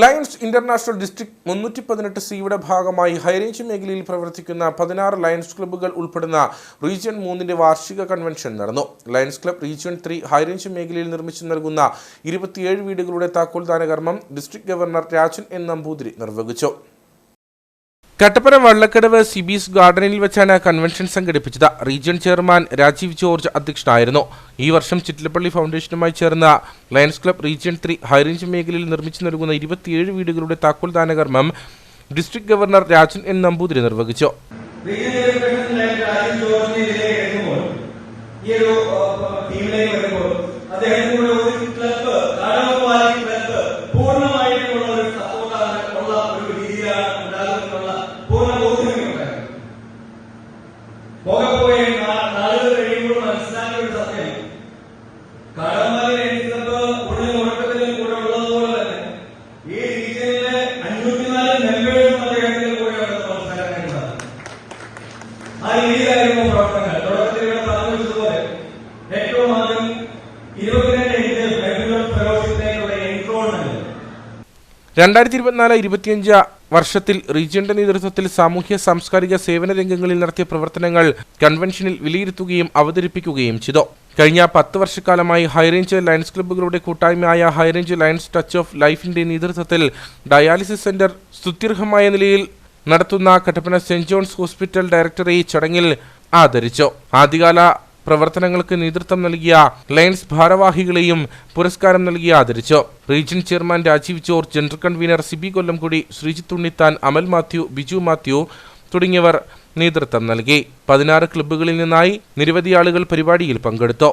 Lions international district മുന്നൂറ്റി പതിനെട്ട് സിയുടെ ഭാഗമായി ഹൈറേഞ്ച് മേഖലയിൽ പ്രവർത്തിക്കുന്ന പതിനാറ് ലയൺസ് ക്ലബ്ബുകൾ ഉൾപ്പെടുന്ന റീജിയൺ മൂന്നിന്റെ വാർഷിക കൺവെൻഷൻ നടന്നു. Lions club region three high range മേഖലയിൽ നിർമ്മിച്ചു നൽകുന്ന ഇരുപത്തിയേഴ് വീടുകളുടെ താക്കോൽദാന കർമ്മം district governor Rajan N Namboothiri നിർവഹിച്ചു. കട്ടപ്പന വള്ളക്കടവ് സിബീസ് ഗാർഡനിൽ വെച്ചാണ് കൺവെൻഷൻ സംഘടിപ്പിച്ചത്. റീജിയൺ ചെയർമാൻ രാജീവ് ജോർജ് അധ്യക്ഷനായിരുന്നു. ഈ വർഷം ചിറ്റിലപ്പള്ളി ഫൗണ്ടേഷനുമായി ചേർന്ന Lions club region three high range മേഖലയിൽ നിർമ്മിച്ചു നൽകുന്ന ഇരുപത്തിയേഴ് വീടുകളുടെ താക്കോൽ ദാനകർമ്മം district governor Rajan N Namboothiri നിർവഹിച്ചു. റീജിയണൽ പോകെ പോയി നാ- നാളുകൾ കഴിയുമ്പോൾ മനസ്സിലാക്കിയ ഒരു സത്യം. ലയൺസ് ക്ലബ്ബ് ഉള്ളിൽ ഉറക്കത്തിലും കൂടെ ഉള്ളതുപോലെ തന്നെ ഈ റീജിയനിലെ അഞ്ഞൂറ്റിനാല് മെമ്പേഴ്സും ആ രീതിയിലായിരുന്നു പ്രവർത്തനങ്ങൾ. തുടക്കത്തിൽ ഇവിടെ പറഞ്ഞു ഏറ്റവും ആദ്യം ഇരുപത്തിരണ്ട് ഇഞ്ച് ഫെബ്രുവരി ഫെലോഷിപ്പിലേക്കുള്ള എൻറോൾമെന്റ് രണ്ടായിരത്തി ഇരുപത്തിനാല് ഇരുപത്തിയഞ്ച് വർഷത്തിൽ റീജിയന്റെ നേതൃത്വത്തിൽ സാമൂഹ്യ സാംസ്കാരിക സേവന രംഗങ്ങളിൽ നടത്തിയ പ്രവർത്തനങ്ങൾ കൺവെൻഷനിൽ വിലയിരുത്തുകയും അവതരിപ്പിക്കുകയും ചെയ്തു. കഴിഞ്ഞ പത്ത് വർഷക്കാലമായി ഹൈറേഞ്ച് ലയൺസ് ക്ലബ്ബുകളുടെ കൂട്ടായ്മയായ ഹൈറേഞ്ച് ലയൺസ് ടച്ച് ഓഫ് ലൈഫിന്റെ നേതൃത്വത്തിൽ ഡയാലിസിസ് സെന്റർ സ്തുത്യർഹമായ നിലയിൽ നടത്തുന്ന കട്ടപ്പന സെന്റ് ജോൺസ് ഹോസ്പിറ്റൽ ഡയറക്ടറെ ചടങ്ങിൽ ആദരിച്ചു. ആദ്യകാല പ്രവർത്തനങ്ങൾക്ക് നേതൃത്വം നൽകിയ ലയൺസ് ഭാരവാഹികളെയും പുരസ്കാരം നൽകി ആദരിച്ചു. Region chairman Rajeev George general convener Siby Kollamkudy Sreejith Unnithan Amal Mathew Biju Mathew തുടങ്ങിയവർ നേതൃത്വം നൽകി. പതിനാറ് ക്ലബ്ബുകളിൽ നിന്നായി നിരവധി ആളുകൾ പരിപാടിയിൽ പങ്കെടുത്തു.